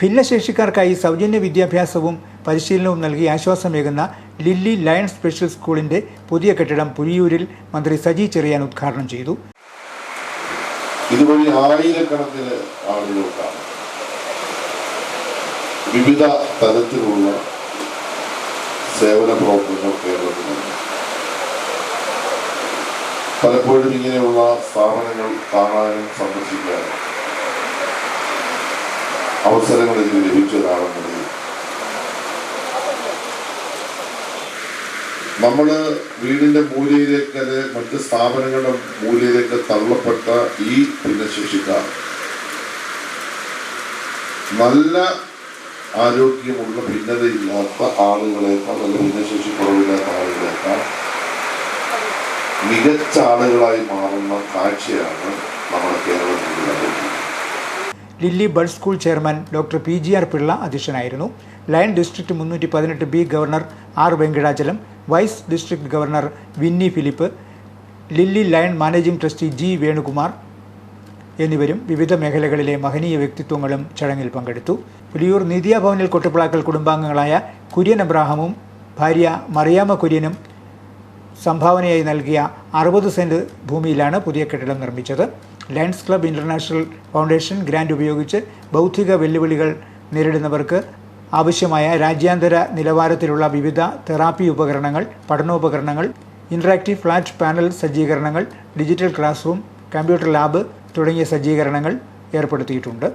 ഭിന്നശേഷിക്കാർക്കായി സൗജന്യ വിദ്യാഭ്യാസവും പരിശീലനവും നൽകി ആശ്വാസമേകുന്ന ലില്ലി ലയൺ സ്പെഷ്യൽ സ്കൂളിന്റെ പുതിയ കെട്ടിടം പുലിയൂരിൽ മന്ത്രി സജി ചെറിയാൻ ഉദ്ഘാടനം ചെയ്തു. ഇതുവഴി ആയിരക്കണക്കിന് ആളുകൾക്കാണ് വിവിധ തരത്തിലുള്ള സേവന പ്രവർത്തനങ്ങൾ കേരളത്തിലുണ്ട്. പലപ്പോഴും ഇങ്ങനെയുള്ള സ്ഥാപനങ്ങൾ കാണാനും സന്ദർശിക്കാനും അവസരങ്ങൾ ഇതിന് ലഭിച്ചതാണെന്നുള്ളത് നമ്മൾ വീടിന്റെ മൂലയിലേക്ക് അത് മറ്റ് സ്ഥാപനങ്ങളുടെ മൂലയിലേക്ക് തള്ളപ്പെട്ട ഈ ഭിന്നശേഷിക്കാർ. നല്ല ആരോഗ്യമുള്ള ഭിന്നതയില്ലാത്ത ആളുകളെക്കാൾ അല്ലെങ്കിൽ ഭിന്നശേഷി കുറവില്ലാത്ത ആളുകളെക്കാൾ മികച്ച ആളുകളായി മാറുന്ന കാഴ്ചയാണ് നമ്മുടെ കണ്ടുകൊണ്ടിരിക്കുന്നത് lily bud school chairman doctor P G R Pillai അധ്യക്ഷനായിരുന്നു. ലയൺ ഡിസ്ട്രിക്ട് മുന്നൂറ്റി പതിനെട്ട് B governor R Venkatachalam vice district governor Winnie Philip lily lion managing trustee G Venukumar എന്നിവരും വിവിധ മേഖലകളിലെ മഹനീയ വ്യക്തിത്വങ്ങളും ചടങ്ങിൽ പങ്കെടുത്തു. പുലിയൂർ നീതിയ ഭവനിൽ കൊട്ടുപ്ലാക്കൽ കുടുംബാംഗങ്ങളായ കുര്യൻ അബ്രാഹമും ഭാര്യ മറിയാമ്മ കുര്യനും സംഭാവനയായി നൽകിയ അറുപത് സെന്റ് ഭൂമിയിലാണ് പുതിയ കെട്ടിടം നിർമ്മിച്ചത്. Lions club international foundation grant ഉപയോഗിച്ച് ബൗദ്ധിക വെല്ലുവിളികൾ നേരിടുന്നവർക്ക് ആവശ്യമായ രാജ്യാന്തര നിലവാരത്തിലുള്ള വിവിധ തെറാപ്പി ഉപകരണങ്ങൾ പഠനോപകരണങ്ങൾ ഇൻട്രാക്റ്റീവ് ഫ്ലാറ്റ് പാനൽ സജ്ജീകരണങ്ങൾ digital classroom computer lab തുടങ്ങിയ സജ്ജീകരണങ്ങൾ ഏർപ്പെടുത്തിയിട്ടുണ്ട്.